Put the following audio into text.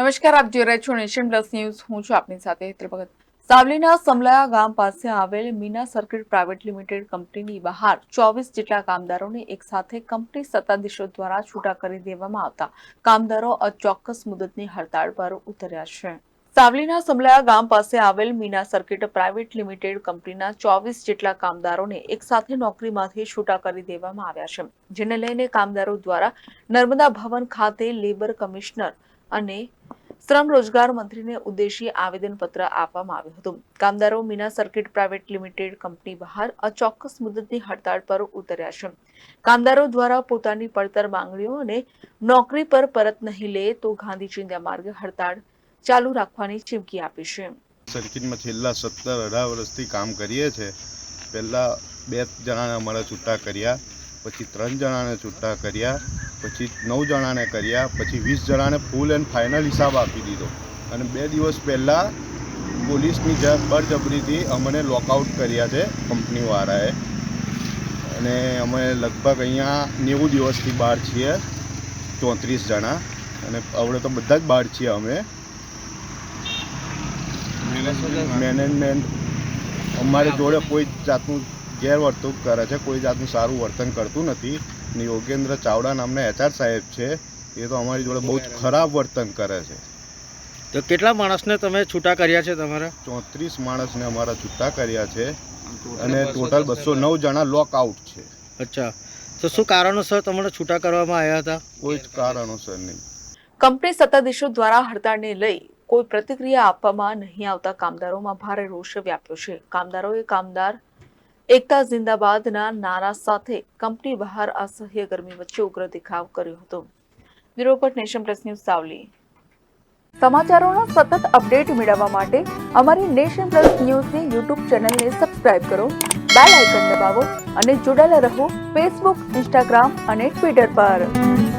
નમસ્કાર, આપ જોઈ રહ્યા છો નેશન પ્લસ ન્યૂઝ. હું છું આપની સાથે હેતલ સાવલીના સમલાયા ગામ પાસે આવેલ મીના સર્કિટ પ્રાઇવેટ લિમિટેડ કંપનીની બહાર ચોવીસ જેટલા કામદારોને એક સાથે કંપની સત્તાધીશો દ્વારા છૂટા કરી દેવામાં આવતા કામદારો અચોક્કસ મુદતની હડતાળ પર ઉતર્યા છે. સાવલીના સમલાયા ગામ પાસે આવેલ મીના સર્કિટ પ્રાઇવેટ લિમિટેડ કંપનીના ચોવીસ જેટલા કામદારોને એક સાથે નોકરીમાંથી છૂટા કરી દેવામાં આવ્યા છે, જેને લઈને કામદારો દ્વારા નર્મદા ભવન ખાતે લેબર કમિશનર અને શ્રમ રોજગાર મંત્રીને ઉદ્દેશી આવેદનપત્ર આપવામાં આવ્યું હતું. કામદારો Meena circuit private limited company બહાર અચોક્કસ મુદતની હડતાળ પર ઉતર્યા છે. કામદારો દ્વારા પોતાની પડતર માંગણીઓ અને નોકરી પર પરત નહીં લે તો ગાંધી ચિંધ્યા માર્ગે હડતાળ ચાલુ રાખવાની ચીમકી આપી છે. સર્કિટમાં છેલ્લા સત્તર અઢાર વર્ષથી કામ કરીએ છીએ પહેલાં બે જણાને અમારા છૂટા કર્યા, પછી ત્રણ જણાને છૂટા કર્યા પછી નવ જણાને કર્યા, પછી વીસ જણાને ફૂલ એન્ડ ફાઇનલ હિસાબ આપી દીધો. અને બે દિવસ પહેલાં પોલીસની જ બળજબરીથી અમને લોકઆઉટ કર્યા છે કંપનીવાળાએ અને અમે લગભગ અહીંયા નેવું દિવસથી બહાર છીએ, ચોત્રીસ જણા. અને હવે તો બધા જ બહાર છીએ અમે. મેનેજમેન્ટ અમારી જોડે કોઈ જાતનું ગેરવર્તણૂક કરે છે, કોઈ જાતનું સારું વર્તન કરતું નથી. ને યોગેન્દ્ર ચાવડા નામના એચઆર સાહેબ છે એ તો અમારી જોડે બહુ જ ખરાબ વર્તન કરે છે. તો કેટલા માણસને તમે છૂટા કર્યા છે તમારા? ચોત્રીસ માણસને અમારા છૂટા કર્યા છે અને ટોટલ બસો નવ જણા લોક આઉટ છે. અચ્છા. તો શું કારણોસર તમને છૂટા કરવામાં આવ્યા હતા? કોઈ જ કારણોસર નહીં. કંપની સત્તાધીશો દ્વારા હડતાળને લઈ કોઈ પ્રતિક્રિયા આપવામાં નહીં આવતા કામદારોમાં ભારે રોષ વ્યાપ્યો છે. કામદારોએ કામદાર એકતા જિંદાબાદના નારા સાથે કંપની બહાર અસહ્ય ગરમી વચ્ચે ઉગ્ર દેખાવ કર્યો હતો. Bureau nation plus news Savli. સમાચારોના સતત અપડેટ મેળવવા માટે અમારી નેશન પ્લસ ન્યૂઝની યુટ્યુબ ચેનલને સબસ્ક્રાઇબ કરો, બેલ આઇકન દબાવો અને જોડાયેલા રહો ફેસબુક, ઇન્સ્ટાગ્રામ અને ટ્વિટર પર.